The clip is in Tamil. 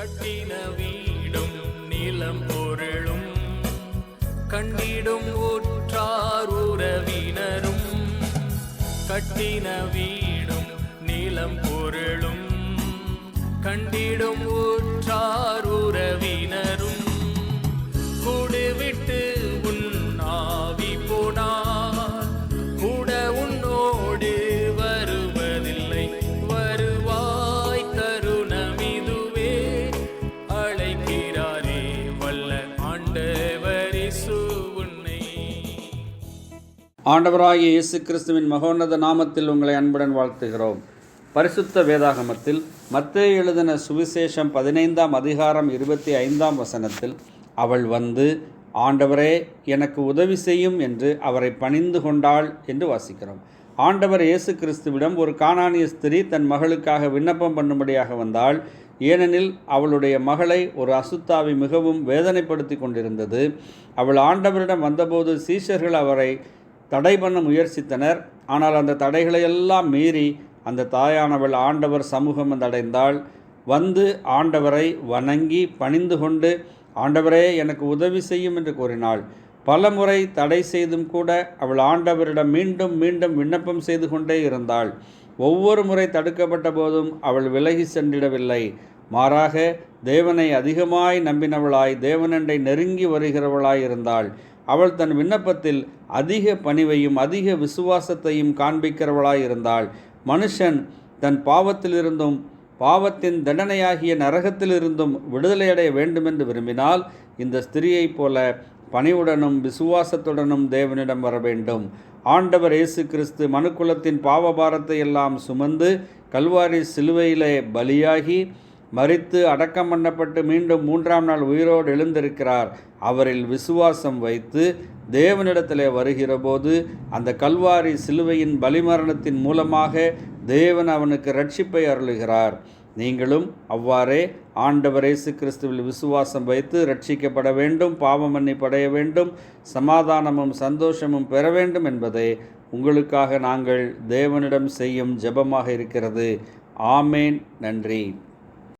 கட்டின வீடும் நிலம் பொருளும் கண்டிடும் ஊற்றார் உறவினரும் கட்டின வீடும் நிலம் பொருளும் கண்டிடும் ஊற்றார் ஆண்டவராகிய இயேசு கிறிஸ்துவின் மகோன்னத நாமத்தில் உங்களை அன்புடன் வாழ்த்துகிறோம். பரிசுத்த வேதாகமத்தில் மத்திய எழுதின சுவிசேஷம் பதினைந்தாம் அதிகாரம் இருபத்தி ஐந்தாம் வசனத்தில் அவள் வந்து ஆண்டவரே எனக்கு உதவி செய்யும் என்று அவரை பணிந்து கொண்டாள் என்று வாசிக்கிறோம். ஆண்டவர் இயேசு கிறிஸ்துவிடம் ஒரு காணானிய ஸ்திரீ தன் மகளுக்காக விண்ணப்பம் பண்ணும்படியாக வந்தாள். ஏனெனில் அவளுடைய மகளை ஒரு அசுத்தாவி மிகவும் வேதனைப்படுத்தி கொண்டிருந்தது. அவள் ஆண்டவரிடம் வந்தபோது சீஷர்கள் அவரை தடை பண்ண முயற்சித்தனர். ஆனால் அந்த தடைகளை எல்லாம் மீறி அந்த தாயானவள் ஆண்டவர் சமூகம் வந்தடைந்தாள் வந்து ஆண்டவரை வணங்கி பணிந்து கொண்டு ஆண்டவரே எனக்கு உதவி செய்யும் என்று கூறினாள். பல முறை தடை செய்தும் கூட அவள் ஆண்டவரிடம் மீண்டும் மீண்டும் விண்ணப்பம் செய்து கொண்டே இருந்தாள். ஒவ்வொரு முறை தடுக்கப்பட்ட போதும் அவள் விலகி சென்றிடவில்லை. மாறாக தேவனை அதிகமாய் நம்பினவளாய் தேவனண்டை நெருங்கி வருகிறவளாய் இருந்தாள். அவள் தன் விண்ணப்பத்தில் அதிக பணிவையும் அதிக விசுவாசத்தையும் காண்பிக்கிறவளாயிருந்தாள். மனுஷன் தன் பாவத்திலிருந்தும் பாவத்தின் தண்டனையாகிய நரகத்திலிருந்தும் விடுதலையடைய வேண்டுமென்று விரும்பினால் இந்த ஸ்திரியைப் போல பணிவுடனும் விசுவாசத்துடனும் தேவனிடம் வர வேண்டும். ஆண்டவர் இயேசு கிறிஸ்து மனுக்குலத்தின் பாவபாரத்தை எல்லாம் சுமந்து கல்வாரி சிலுவையிலே பலியாகி மறித்து அடக்கம் பண்ணப்பட்டு மீண்டும் மூன்றாம் நாள் உயிரோடு எழுந்திருக்கிறார். அவரில் விசுவாசம் வைத்து தேவனிடத்திலே வருகிறபோது அந்த கல்வாரி சிலுவையின் பலிமரணத்தின் மூலமாக தேவன் அவனுக்கு ரட்சிப்பை அருளுகிறார். நீங்களும் அவ்வாறே ஆண்டவர் இயேசு கிறிஸ்துவில் விசுவாசம் வைத்து ரட்சிக்கப்பட வேண்டும் பாவமன்னி படைய வேண்டும் சமாதானமும் சந்தோஷமும் பெற வேண்டும் என்பதே உங்களுக்காக நாங்கள் தேவனிடம் செய்யும் ஜெபமாக இருக்கிறது. ஆமேன். நன்றி.